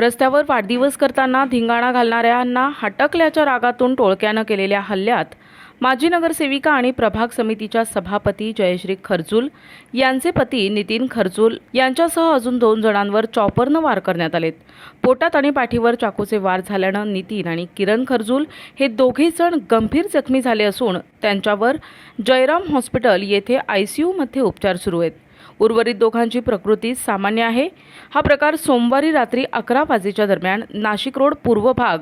रस्त्यावर वाढदिवस करताना धिंगाणा घालणाऱ्यांना हटकल्याच्या रागातून टोळक्यानं केलेल्या हल्ल्यात माजी नगरसेविका आणि प्रभाग समितीच्या सभापती जयश्री खर्जूल यांचे पती नितीन खर्जूल यांच्यासह अजून दोन जणांवर चॉपरनं वार करण्यात आलेत. पोटात आणि पाठीवर चाकूचे वार झाल्यानं नितीन आणि किरण खर्जूल हे दोघे जण गंभीर जखमी झाले असून त्यांच्यावर जयराम हॉस्पिटल येथे आयसीयूमध्ये उपचार सुरू आहेत. उर्वरित दोघांची प्रकृती सामान्य आहे. हा प्रकार सोमवारी रात्री अकरा वाजेच्या दरम्यान नाशिक रोड पूर्व भाग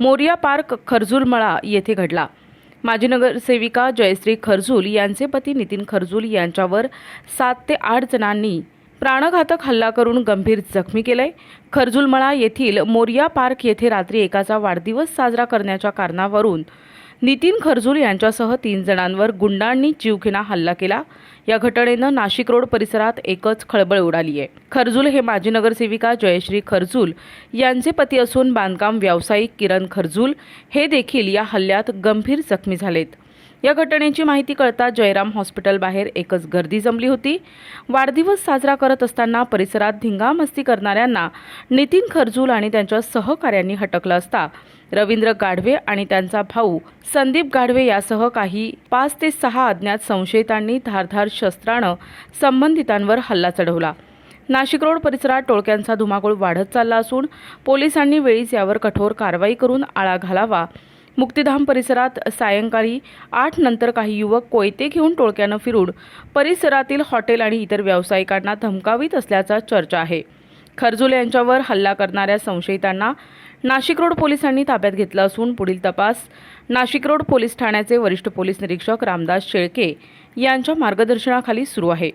मोरिया पार्क खरजुलमळा येथे घडला. माजी नगरसेविका जयश्री खरजूल यांचे पती नितीन खर्जूल यांच्यावर सात ते आठ जणांनी प्राणघातक हल्ला करून गंभीर जखमी केलंय. खर्जूलमळा येथील मोरिया पार्क येथे रात्री एकाचा वाढदिवस साजरा करण्याच्या कारणावरून नितीन खरजूर यांच्यासह तीन जणांवर गुंडांनी जीवघेणा हल्ला केला. या घटनेनं नाशिक रोड परिसरात एकच खळबळ उडाली आहे खरजूल हे माजी नगरसेविका जयश्री खरजूल यांचे पती असून बांधकाम व्यावसायिक किरण खरजूल हे देखील या हल्ल्यात गंभीर जखमी झालेत. या घटनेची माहिती कळता जयराम हॉस्पिटलबाहेर एकच गर्दी जमली होती. वाढदिवस साजरा करत असताना परिसरात धिंगामस्ती करणाऱ्यांना नितीन खरजूल आणि त्यांच्या सहकाऱ्यांनी हटकलं असता. रवींद्र गाढवे आणि त्यांचा भाऊ संदीप गाढवे यासह काही पाच ते सहा अज्ञात संशयितांनी धारधार शस्त्रानं संबंधितांवर हल्ला चढवला. नाशिक रोड परिसरात टोळक्यांचा धुमाकूळ वाढत चालला असून पोलिसांनी वेळीच यावर कठोर कारवाई करून आळा घालावा मुक्तिधाम परिसरात सायंकाळी आठ नंतर काही युवक कोयते घेऊन टोळक्यानं फिरून परिसरातील हॉटेल आणि इतर व्यावसायिकांना धमकावीत असल्याचा चर्चा आहे. खर्जुल यांच्यावर हल्ला करणाऱ्या संशयितांना नाशिक रोड पोलिसांनी ताब्यात घेतलं असून पुढील तपास नाशिक रोड पोलीस ठाण्याचे वरिष्ठ पोलीस निरीक्षक रामदास शेळके यांच्या मार्गदर्शनाखाली सुरू आहे.